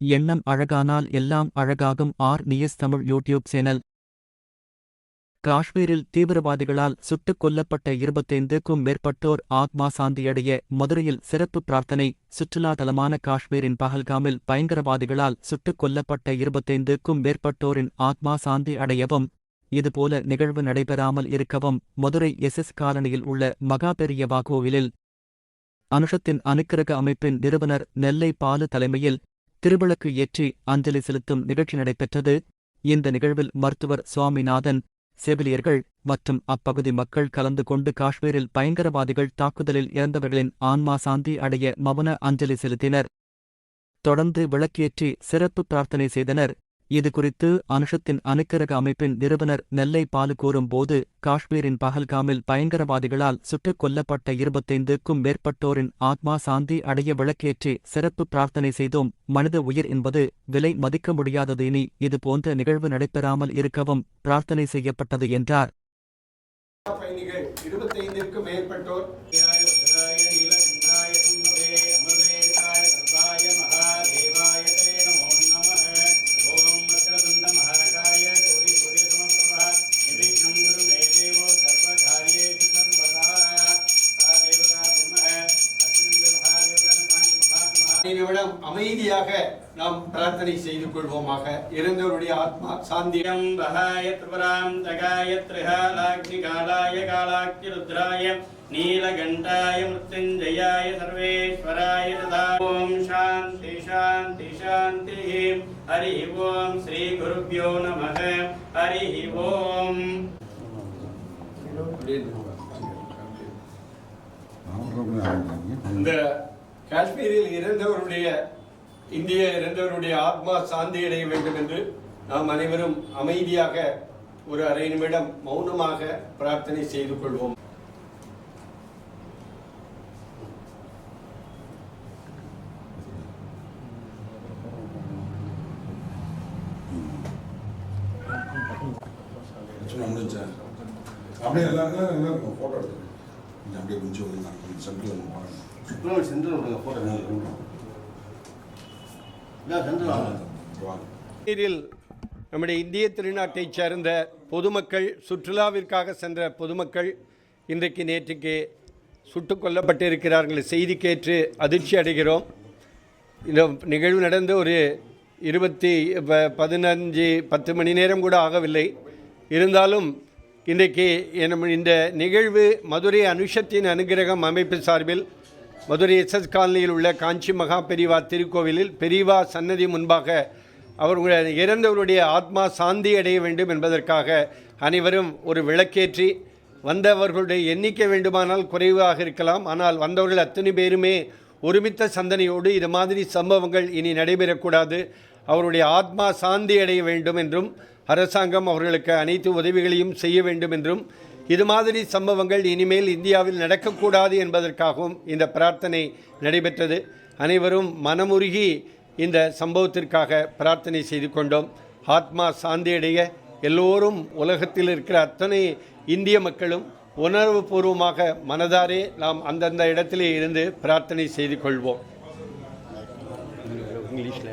எண்ணம் அழகானால் எல்லாம் அழகாகும். R. News Tamil YouTube channel. காஷ்மீரில் தீவிரவாதிகளால் சுட்டுக் கொல்லப்பட்ட இருபத்தைந்துக்கும் மேற்பட்டோர் ஆத்மா சாந்தியடைய மதுரையில் சிறப்பு பிரார்த்தனை. சுற்றுலா தலமான காஷ்மீரின் பஹல்காமில் பயங்கரவாதிகளால் சுட்டுக் கொல்லப்பட்ட இருபத்தைந்துக்கும் மேற்பட்டோரின் ஆத்மா சாந்தி அடையவும் இதுபோல நிகழ்வு நடைபெறாமல் இருக்கவும் மதுரை எஸ்எஸ் காலனியில் உள்ள மகா பெரியவா கோவிலில் அனுஷத்தின் அனுக்கிரக அமைப்பின் நிறுவனர் நெல்லை பாலு தலைமையில் திருவிளக்கு ஏற்றி அஞ்சலி செலுத்தும் நிகழ்ச்சி நடைபெற்றது. இந்த நிகழ்வில் மருத்துவர் சுவாமிநாதன் செவிலியர்கள் மற்றும் அப்பகுதி மக்கள் கலந்து கொண்டு காஷ்மீரில் பயங்கரவாதிகள் தாக்குதலில் இறந்தவர்களின் ஆன்மா சாந்தி அடைய மவுன அஞ்சலி செலுத்தினர். தொடர்ந்து விளக்கேற்றி சிறப்பு பிரார்த்தனை செய்தனர். இதுகுறித்து அனுஷத்தின் அணுக்கரக அமைப்பின் நிறுவனர் நெல்லை பாலு கூறும்போது காஷ்மீரின் பஹல்காமில் பயங்கரவாதிகளால் சுட்டுக் கொல்லப்பட்ட இருபத்தைந்துக்கும் மேற்பட்டோரின் ஆத்மா சாந்தி அடைய விளக்கேற்றி சிறப்பு பிரார்த்தனை செய்தோம். மனித உயிர் என்பது விலை மதிக்க முடியாதது. இனி இதுபோன்ற நிகழ்வு நடைபெறாமல் இருக்கவும் பிரார்த்தனை செய்யப்பட்டது என்றார். பயணிகள் இருபத்தைந்திற்கும் மேற்பட்டோர் நிமிடம் அமைதியாக நாம் பிரார்த்தனை செய்து கொள்வோமாக. இறந்தவருடைய ஆத்மா சாந்தியம் பகாய திரிபுராம் தகாய திரிகாலாக்னி காலாய காலாக்னி ருத்ராய நீலகண்டாய மிருத்யுஞ்சயாய சர்வேஸ்வராய ஓம் சாந்தி சாந்தி சாந்தி. ஹரி ஓம் ஸ்ரீ குருப்பியோ நம ஹரி ஓம். இந்த காஷ்மீரில் இறந்தவருடைய இந்திய இறந்தவருடைய ஆத்மா சாந்தி அடைய வேண்டும் என்று நாம் அனைவரும் அமைதியாக ஒரு அரை நிமிடம் மௌனமாக பிரார்த்தனை செய்து கொள்வோம். அப்படியே எல்லாருக்கும் எல்லாருக்கும் ஃபோட்டோ எடுத்துக்கோங்க. கொஞ்சம் அப்படியே கொஞ்சம் வந்து நான் கொஞ்சம் சென்டரில் வந்து பாருங்க சுற்றுலா சென்டர் விடுங்க போட்டோ இல்லை சென்டர் வாங்க வாங்க. காஷ்மீரில் நம்முடைய இந்திய திருநாட்டைச் சேர்ந்த பொதுமக்கள் சுற்றுலாவிற்காக சென்ற பொதுமக்கள் இன்றைக்கு நேற்றுக்கு சுட்டுக் கொல்லப்பட்டிருக்கிறார்கள். செய்தி கேட்டு அதிர்ச்சி அடைகிறோம். இந்த நிகழ்வு நடந்து ஒரு இருபத்தி ப- பதினஞ்சு பத்து மணி நேரம் கூட ஆகவில்லை. இருந்தாலும் இன்றைக்கு என் இந்த நிகழ்வு மதுரை அனுஷத்தின் அனுகிரகம் அமைப்பு சார்பில் மதுரை எஸ்எஸ் காலனியில் உள்ள காஞ்சி மகா பெரிவா திருக்கோவிலில் பெரிவா சன்னதி முன்பாக அவர்களுடைய இறந்தவருடைய ஆத்மா சாந்தி அடைய வேண்டும் என்பதற்காக அனைவரும் ஒரு விளக்கேற்றி வந்தவர்களுடைய எண்ணிக்கை வேண்டுமானால் குறைவாக இருக்கலாம். ஆனால் வந்தவர்கள் அத்தனை பேருமே ஒருமித்த சந்தனையோடு இது மாதிரி சம்பவங்கள் இனி நடைபெறக்கூடாது. அவருடைய ஆத்மா சாந்தி அடைய வேண்டும் என்றும் அரசாங்கம் அவர்களுக்கு அனைத்து உதவிகளையும் செய்ய வேண்டும் என்றும் இது மாதிரி சம்பவங்கள் இனிமேல் இந்தியாவில் நடக்கக்கூடாது என்பதற்காகவும் இந்த பிரார்த்தனை நடைபெற்றது. அனைவரும் மனமுருகி இந்த சம்பவத்திற்காக பிரார்த்தனை செய்து கொண்டோம். ஆத்மா சாந்தியடைய எல்லோரும் உலகத்தில் இருக்கிற அத்தனை இந்திய மக்களும் உணர்வுபூர்வமாக மனதாரே நாம் அந்தந்த இடத்திலே இருந்து பிரார்த்தனை செய்து கொள்வோம். இங்கிலீஷில்.